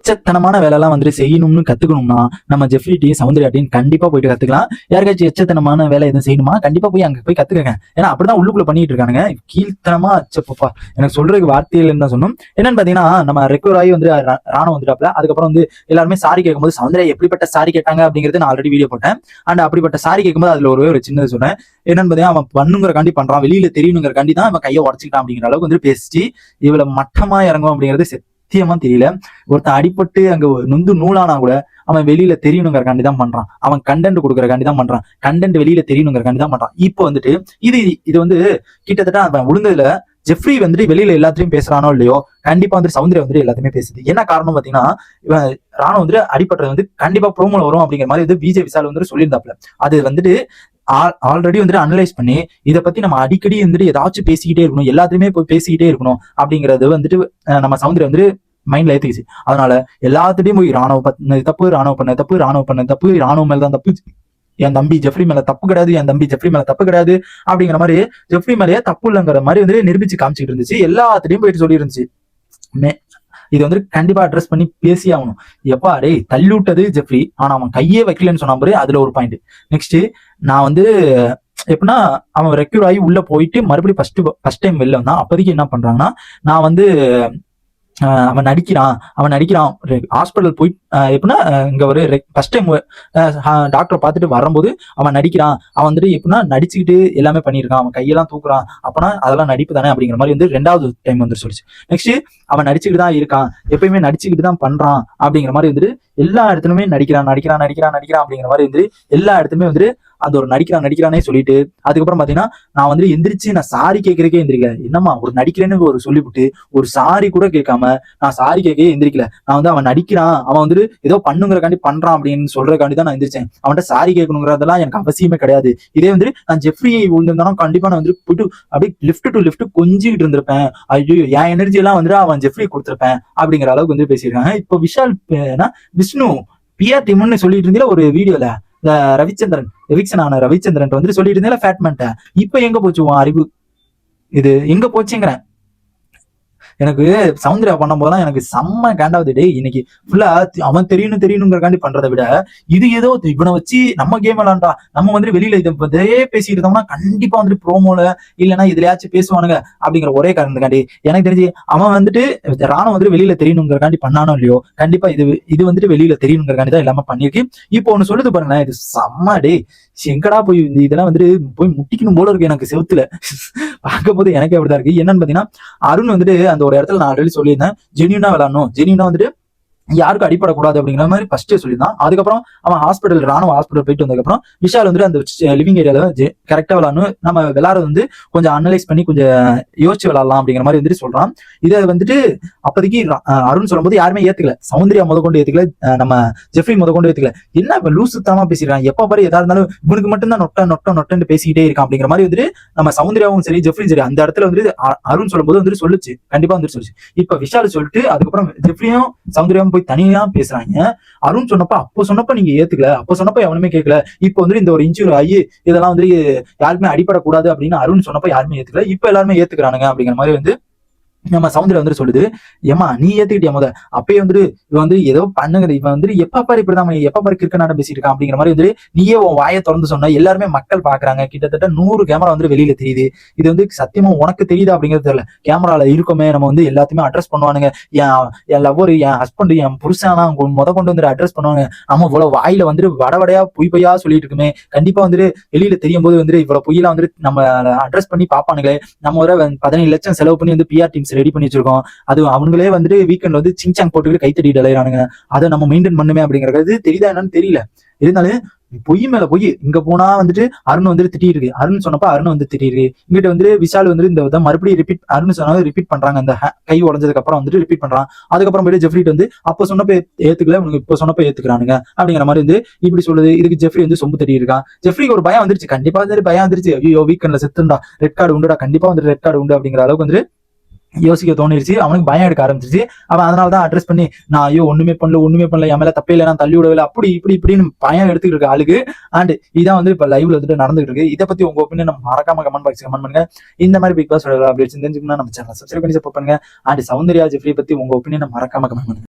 எச்சத்தனமான வேலைலாம் வந்துட்டு செய்யணும்னு கத்துக்கணும்னா நம்ம ஜெஃப்ரிட்டையும் சௌந்தர்யாட்டையும் கண்டிப்பா போயிட்டு கத்துக்கலாம். யாருக்காச்சும் எச்சத்தனமான வேலை எதுவும் செய்யணுமா கண்டிப்பா போய் அங்க போய் கத்துக்கங்க. ஏன்னா அப்படிதான் உள்ளுக்குள்ள பண்ணிட்டு இருக்கானுங்க. கீழ்த்தனமா அச்சப்பப்பா எனக்கு சொல்றதுக்கு வார்த்தைகள் தான் சொன்னோம் என்னன்னு பாத்தீங்கன்னா நம்ம ரெக்கவர் ஆகி வந்து ராணம் ராணுவம் வந்துட்டாப்ல அதுக்கப்புறம் வந்து எல்லாருமே சாரி கேட்கும்போது சௌந்தர்யா எப்படிப்பட்ட சாரி கேட்டாங்க? அப்படிங்கிறது நான் ஆல்ரெடி வீடியோ போட்டேன். அண்ட் அப்படிப்பட்ட சாரி கேட்கும்போது அதுல ஒரே ஒரு சின்னது சொன்னேன். என்னன்னு பாத்தீங்கன்னா அவன் பண்ணுங்கிறக்காண்டி பண்றான். வெளியில தெரியணுங்கிறக்காண்டி தான் அவன் கையை உடச்சிக்கிட்டான் அப்படிங்கிற அளவுக்கு வந்து பேசிச்சு. இவ்வளவு மட்டமா இறங்கும் அப்படிங்கிறது சத்தியமா தெரியல. ஒருத்தன் அடிபட்டு அங்க நொந்து நூலானா கூட அவன் வெளியில தெரியணுங்கிறக்காண்டி தான் பண்றான். அவன் கண்டென்ட் கொடுக்கறக்காண்டி தான் பண்றான். கண்டென்ட் வெளியில தெரியணுங்கிறக்காண்டி தான் பண்றான். இப்போ வந்துட்டு இது இது வந்து கிட்டத்தட்ட அவன் விழுந்ததுல ஜெஃப்ரி வந்துட்டு வெளியில எல்லாத்தையும் பேசுறானோ இல்லையோ கண்டிப்பா வந்து சௌந்தர்யா வந்துட்டு எல்லாத்தையுமே பேசுது. என்ன காரணம் பாத்தீங்கன்னா இவன் ராணுவம் வந்துட்டு அடிபட்டது வந்து கண்டிப்பா ப்ரோமோல வரும் அப்படிங்கிற மாதிரி வந்து விஜய் விசால் வந்துட்டு சொல்லியிருந்தாப்ல அது வந்துட்டு ஆல்ரெடி வந்துட்டு அனலைஸ் பண்ணி இதை பத்தி நம்ம அடிக்கடி வந்துட்டு ஏதாச்சும் பேசிக்கிட்டே இருக்கணும் எல்லாத்தையுமே போய் பேசிக்கிட்டே இருக்கணும் அப்படிங்கறது வந்துட்டு நம்ம சவுந்தரி வந்துட்டு மைண்ட்ல ஏத்துக்குச்சு. அதனால எல்லாத்துட்டையும் போய் ராணுவ பண்ண தப்பு ராணுவ பண்ண தப்பு ராணுவ பண்ண தப்பு ராணுவ மேல தான் தப்பு. என் தம்பி ஜெஃப்ரி மேல தப்பு கிடையாது என் தம்பி ஜெஃப்ரி மேல தப்பு கிடையாது அப்படிங்கிற மாதிரி ஜெஃப்ரி மேலேயே தப்பு இல்லைங்கிற மாதிரி வந்து நிரூபிச்சு காமிச்சிட்டு இருந்துச்சு. எல்லாத்துட்டையும் போயிட்டு சொல்லி இருந்துச்சு. மே- இது வந்து கண்டிப்பா அட்ரஸ் பண்ணி பேசி ஆகணும். எப்பா டேய் தள்ளிவிட்டது ஜெஃப்ரி. ஆனா அவன் கையே வைக்கலன்னு சொன்னா பாரு அதுல ஒரு பாயிண்ட் நெக்ஸ்ட் நான் வந்து எப்படின்னா அவன் ரெக்யூர் ஆகி உள்ள போயிட்டு மறுபடியும் ஃபர்ஸ்ட் ஃபர்ஸ்ட் டைம் வெளில வந்தான். அப்போதைக்கு என்ன பண்றாங்கன்னா நான் வந்து அவன் நடிக்கிறான் அவன் நடிக்கிறான். ஹாஸ்பிட்டல் போய் எப்படின்னா இங்க ஒரு ஃபர்ஸ்ட் டைம் டாக்டரை பார்த்துட்டு வரும்போது அவன் நடிக்கிறான். அவன் வந்துட்டு எப்படின்னா நடிச்சுக்கிட்டு எல்லாமே பண்ணியிருக்கான். அவன் கையெல்லாம் தூக்குறான். அப்பனா அதெல்லாம் நடிப்பு தானே அப்படிங்கிற மாதிரி வந்து ரெண்டாவது டைம் வந்து சொல்லிச்சு. நெக்ஸ்ட் அவன் நடிச்சுக்கிட்டு தான் இருக்கான். எப்பயுமே நடிச்சுக்கிட்டு தான் பண்றான் அப்படிங்கிற மாதிரி வந்துட்டு எல்லா இடத்துலயுமே நடிக்கிறான் நடிக்கிறான் நடிக்கிறான் நடிக்கிறான் அப்படிங்கிற மாதிரி வந்து எல்லா இடத்துலயுமே வந்துட்டு அந்த ஒரு நடிக்கிறான் நடிக்கிறானே சொல்லிட்டு அதுக்கப்புறம் பாத்தீங்கன்னா நான் வந்துட்டு எந்திரிச்சு நான் சாரி கேட்கறக்கே எந்திரிக்கல. என்னம்மா ஒரு நடிக்கிறேன்னு ஒரு சொல்லிவிட்டு ஒரு சாரி கூட கேட்காம நான் சாரி கேட்கவே எந்திரிக்கல. நான் வந்து அவன் நடிக்கிறான் அவன் வந்துட்டு ஏதோ பண்ணுங்கிறக்காண்டி பண்றான் அப்படின்னு சொல்றக்காண்டி தான் நான் எந்திரிச்சேன். அவன்கிட்ட சாரி கேட்கணுங்கிறதெல்லாம் எனக்கு அவசியமே கிடையாது. இதே வந்து நான் ஜெஃப்ரி விழுந்திருந்தாலும் கண்டிப்பா நான் வந்து போயிட்டு அப்படியே லிஃப்ட் டு லிஃப்ட் கொஞ்சிக்கிட்டு இருந்திருப்பேன். ஐயோ என் எனர்ஜி எல்லாம் வந்துட்டு அவன் ஜெஃப்ரி கொடுத்துருப்பேன் அப்படிங்கிற அளவுக்கு வந்து பேசியிருக்காங்க. இப்போ விஷால் விஷ்ணு பிஆர் டீம்னு சொல்லிட்டு இருந்தீல ஒரு வீடியோல ரவிச்சந்திரன் எவிக்ஷன் ஆன ரவிச்சந்திரன் வந்து சொல்லிட்டு இருந்தேன் ஃபேட்மெண்ட்டை இப்போ எங்க போச்சு உன் அறிவு? இது எங்க போச்சுங்கிறேன் எனக்கு சவுந்தர்யா பண்ணும் போதெல்லாம் எனக்கு செம்ம கேண்டாவது டே இன்னைக்கு ஃபுல்லா அவன் தெரியணும் தெரியணுங்கிறக்காண்டி பண்றதை விட இது ஏதோ இவனை வச்சு நம்ம கேம் விளாண்டா நம்ம வந்து வெளியில இதை இதே பேசிட்டு இருந்தோம்னா கண்டிப்பா வந்துட்டு ப்ரோமோல இல்லைன்னா இதுலயாச்சும் பேசுவானுங்க அப்படிங்கிற ஒரே காரணத்துக்காண்டி எனக்கு தெரிஞ்சு அவன் வந்துட்டு ராணுவம் வந்துட்டு வெளியில தெரியணுங்கிறக்காண்டி பண்ணானோ இல்லையோ கண்டிப்பா இது இது வந்துட்டு வெளியில தெரியணுங்கிறக்காண்டி தான் எல்லாமே பண்ணிருக்கு இப்போ ஒண்ணு சொல்லுது பாருங்களேன் இது செம்ம டே எங்கடா போய் இந்த இதெல்லாம் வந்துட்டு போய் முட்டிக்கணும் போல இருக்கு எனக்கு செவுத்துல. பார்க்கும்போது எனக்கே அப்படிதான் இருக்கு. என்னன்னு பாத்தீங்கன்னா அருண் வந்துட்டு அந்த ஒரு இடத்துல நான் ஆல்ரெடி சொல்லியிருந்தேன். ஜெனியூனா விளாடணும் ஜெனியூனா வந்துட்டு யாருக்கும் அடிப்படக்கூடாது அப்படிங்கிற மாதிரி ஃபர்ஸ்டே சொல்லியிருந்தான். அதுக்கப்புறம் அவன் ஹாஸ்பிட்டல் ராணுவ ஹாஸ்பிட்டல் போயிட்டு வந்ததுக்கப்புறம் விஷால் வந்துட்டு அந்த லிவிங் ஏரியால கரெக்டாக விளாடணும். நம்ம விளாட்றது வந்து கொஞ்சம் அனலைஸ் பண்ணி கொஞ்சம் யோசிச்சு விளாடலாம் அப்படிங்கிற மாதிரி வந்துட்டு சொல்றான். இதை வந்துட்டு அப்போதைக்கு அருண் சொல்லும்போது யாருமே ஏத்துக்கல. சௌந்தர்யா முத கொண்டு ஏத்துக்கல. நம்ம ஜெஃப்ரி முத கொண்டு ஏத்துக்கல. என்ன இப்ப லூசுத்தனமா பேசிருக்கான் எப்ப பாரு எதா இருந்தாலும் இவனுக்கு மட்டும்தான் நொட்ட நொட்ட நொட்டன்னு பேசிக்கிட்டே இருக்கான் அப்படிங்கிற மாதிரி வந்துட்டு நம்ம சௌந்தர்யாவும் சரி ஜெஃப்ரியும் சரி அந்த இடத்துல வந்துட்டு அருண் சொல்லும்போது வந்துட்டு சொல்லுச்சு. கண்டிப்பா வந்துட்டு சொல்லுச்சு. இப்ப விஷால் சொல்லிட்டு அதுக்கப்புறம் ஜெஃப்ரியும் சௌந்தர்யாவும் போய் தனியா பேசுறாங்க. அருண் சொன்னப்ப அப்போ சொன்னப்ப நீங்க ஏத்துக்கல. அப்போ சொன்னப்ப எவனுமே கேட்கல இப்போ வந்துட்டு இந்த ஒரு இன்சூர் ஆகி இதெல்லாம் வந்து யாருமே அடிபடக்கூடாது அப்படின்னு அருண் சொன்னப்ப யாருமே ஏத்துக்கல. இப்ப எல்லாருமே ஏத்துக்கிறானுங்க அப்படிங்கிற மாதிரி வந்து நம்ம சவுந்தர்யா வந்துட்டு சொல்லுது ஏமா நீ ஏத்துக்கிட்டியா முத? அப்பயே வந்துட்டு இவன் வந்து ஏதோ பண்ணுங்க இவன் வந்து எப்ப பாரு இப்படிதான் எப்ப பாரு கிரிக்கெட் நாட்டம் பேசிட்டு இருக்கான் அப்படிங்கிற மாதிரி வந்து நீயே உன் வாயை திறந்து சொன்ன எல்லாருமே மக்கள் பாக்குறாங்க. கிட்டத்தட்ட நூறு கேமரா வந்து வெளியில தெரியுது. இது வந்து சத்தியமா உனக்கு தெரியுதா அப்படிங்கிறது தெரியல. கேமரால இருக்குமே நம்ம வந்து எல்லாத்தையுமே அட்ரஸ் பண்ணுவானுங்க. என் என் லவ்வர் என் ஹஸ்பண்ட் என் புருஷனா அவங்க முத கொண்டு வந்து அட்ரஸ் பண்ணுவாங்க. நம்ம இவ்வளவு வாயில வந்துட்டு வடவடையா பொய் பொய்யா சொல்லிட்டு இருக்குமே. கண்டிப்பா வந்துட்டு வெளியில தெரியும் போது வந்துட்டு இவ்வளவு பொய்யெல்லாம் வந்துட்டு நம்ம அட்ரஸ் பண்ணி பாப்பானுங்களே. நம்ம ஒரு பதினேழு லட்சம் செலவு பண்ணி வந்து பிஆர் டீம்ஸ் ரெடி பண்ணி வச்சிருக்கோம். அது அவங்களே வந்துட்டு வீக்கெண்ட் வந்து சிங்சாங் போட்டுக்கிட்டு கைத்தடிட்டு அலையிறானுங்க அதை நம்ம மெயின்டைன் பண்ணுமே அப்படிங்கிறது தெரியுதா என்னன்னு தெரியல. இருந்தாலும் பொய் மேல பொய் இங்க போனா வந்துட்டு அருண் வந்துட்டு திட்டிருக்கு அருண் சொன்னப்ப அருண் வந்து திட்டிருக்கு இங்கிட்ட வந்துட்டு விஷால் வந்துட்டு இந்த மறுபடியும் ரிப்பீட் அருண் சொன்னாலும் ரிப்பீட் பண்றாங்க. அந்த கை உடஞ்சதுக்கு அப்புறம் வந்துட்டு ரிப்பீட் பண்றான். அதுக்கப்புறம் போயிட்டு ஜெஃப்ரிட் வந்து அப்ப சொன்னப்ப ஏத்துக்கல உனக்கு இப்ப சொன்னப்ப ஏத்துக்கிறானுங்க. அப்படிங்கிற மாதிரி வந்து இப்படி சொல்லுது. இதுக்கு ஜெஃப்ரி வந்து சொம்பு தட்டி இருக்கான் ஜெஃப்ரிக்கு ஒரு பயம் வந்துருச்சு. கண்டிப்பா வந்துட்டு பயம் வந்துருச்சு. ஐயோ வீக்கெண்ட்ல செத்துண்டா ரெட் கார்டு உண்டுடா. கண்டிப்பா வந்துட்டு ரெட் கார்டு உண்டு அப்படிங்கிற அளவுக்கு வந்து யோசிக்க தோணிருச்சு. அவனுக்கு பயம் எடுக்க ஆரம்பிச்சிருச்சு. அவன் அதனால தான் அட்ரஸ் பண்ணி நான் ஐயோ ஒண்ணுமே பண்ணல ஒண்ணுமே பண்ணல என் மேல தப்பே இல்லை நான் தள்ளி விடவில்லை அப்படி இப்படி இப்படின்னு பயம் எடுத்துக்கிட்டு இருக்க ஆளுக்கு. அண்ட் இதான் வந்து இப்ப லைவ்ல வந்துட்டு நடந்துகிட்டு இருக்கு. இதை பத்தி உங்க ஒப்பீனியன் நம்ம மறக்காம கமெண்ட் பாக்ஸ் கமெண்ட் பண்ணுங்க. இந்த மாதிரி பிக் பாஸ் அப்டேட்ஸ் தெரிஞ்சுக்கணும் நம்ம சேனல் சப்ஸ்கிரைப் பண்ணி சப்போர்ட் பண்ணுங்க. அண்ட் சௌந்தர்யா ஜெஃப்ரி பத்தி உங்க ஒப்பீனியன் மறக்காம கமெண்ட் பண்ணுங்க.